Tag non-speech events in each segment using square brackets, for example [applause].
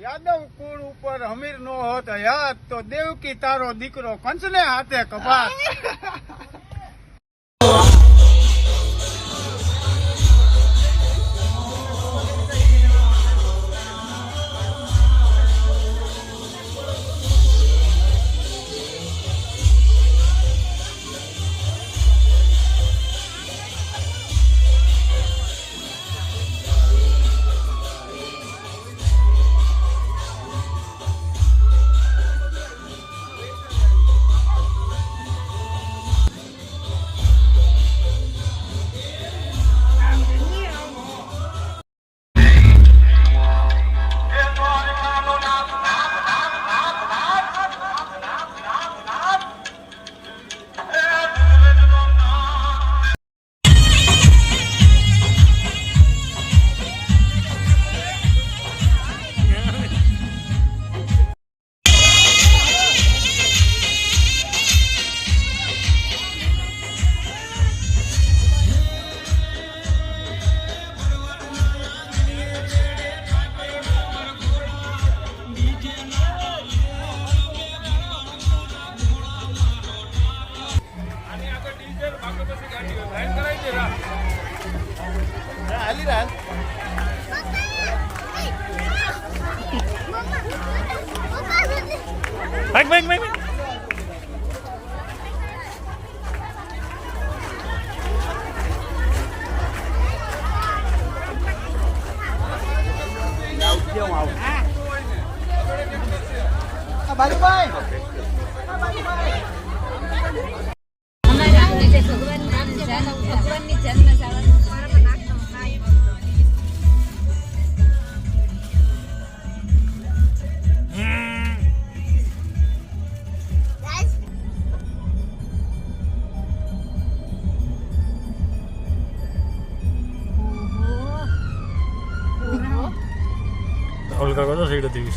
યાદવ કુળ ઉપર હમીર નો હોત હયાત તો દેવકી તારો દીકરો કંસને હાથે કપાત. [laughs] હાલી રાહ Back, back, back, back. Balik, balik. Balik, balik. করবো सही সেইটা দিবি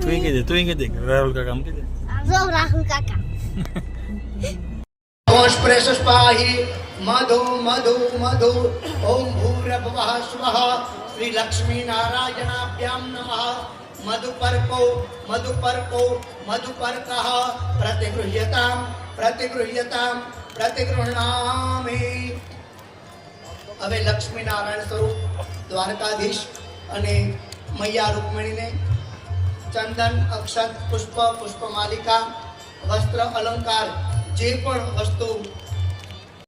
तू ही के दे तू ही के दे राहुल का काम के दे રાહુલ કાકા આમ કહી દે जो राहुल काका ओष प्रेषस पाहि मधु मधु मधु ओम भूर्भुवः स्वः श्री लक्ष्मी नारायणाभ्यां नमः मधुपर्को मधुपर्को मधुपर्कः प्रतिगृह्यतां प्रतिगृह्यतां प्रतिगृह्णामि હવે લક્ષ્મીનારાયણ સ્વરૂપ દ્વારકાધીશ અને મૈયા રૂકમણીને ચંદન અક્ષત પુષ્પ પુષ્પમાલિકા વસ્ત્ર અલંકાર જે પણ વસ્તુ